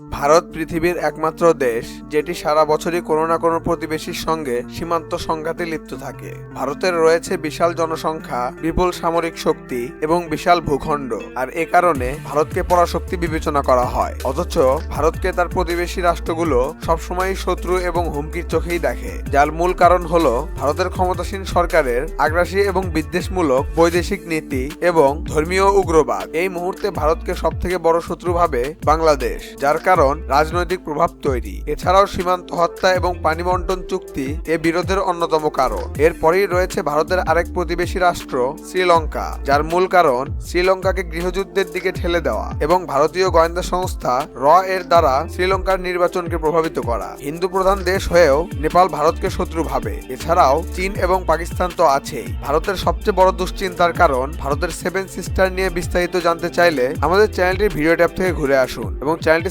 ভারত পৃথিবীর একমাত্র দেশ, যেটি সারা বছরই কোনো না কোনো প্রতিবেশীর সঙ্গে সীমান্ত সংঘাতে লিপ্ত থাকে। ভারতের রয়েছে বিশাল জনসংখ্যা, বিপুল সামরিক শক্তি এবং বিশাল ভূখণ্ড। আর এ কারণে ভারতকে পরাশক্তি বিবেচনা করা হয়। অথচ ভারতকে তার প্রতিবেশী রাষ্ট্রগুলো সবসময় শত্রু এবং হুমকির চোখেই দেখে। যার মূল কারণ হলো ভারতের ক্ষমতাসীন সরকারের আগ্রাসী এবং বিদ্বেষমূলক বৈদেশিক নীতি এবং ধর্মীয় উগ্রবাদ। এই মুহূর্তে ভারতকে সব থেকে বড় শত্রু ভাবে বাংলাদেশ, যার কারণ রাজনৈতিক প্রভাব তৈরি। এছাড়াও সীমান্ত হত্যা এবং পানি বন্টন চুক্তি এ বিরোধের অন্যতম কারণ। এরপরেই রয়েছে ভারতের আরেক প্রতিবেশী রাষ্ট্র, শ্রীলঙ্কা, যার মূল কারণ শ্রীলঙ্কাকে গৃহযুদ্ধের দিকে ঠেলে দেওয়া এবং ভারতীয় গোয়েন্দা সংস্থা র এর দ্বারা শ্রীলঙ্কার নির্বাচনকে প্রভাবিত করা। হিন্দু প্রধান দেশ হয়েও নেপাল ভারতকে শত্রু ভাবে। এছাড়াও চীন এবং পাকিস্তান তো আছেই। ভারতের সবচেয়ে বড় দুশ্চিন্তার কারণ ভারতের সেভেন সিস্টার নিয়ে বিস্তারিত জানতে চাইলে আমাদের চ্যানেলটির ভিডিও ট্যাব থেকে ঘুরে আসুন এবং চ্যানেলটি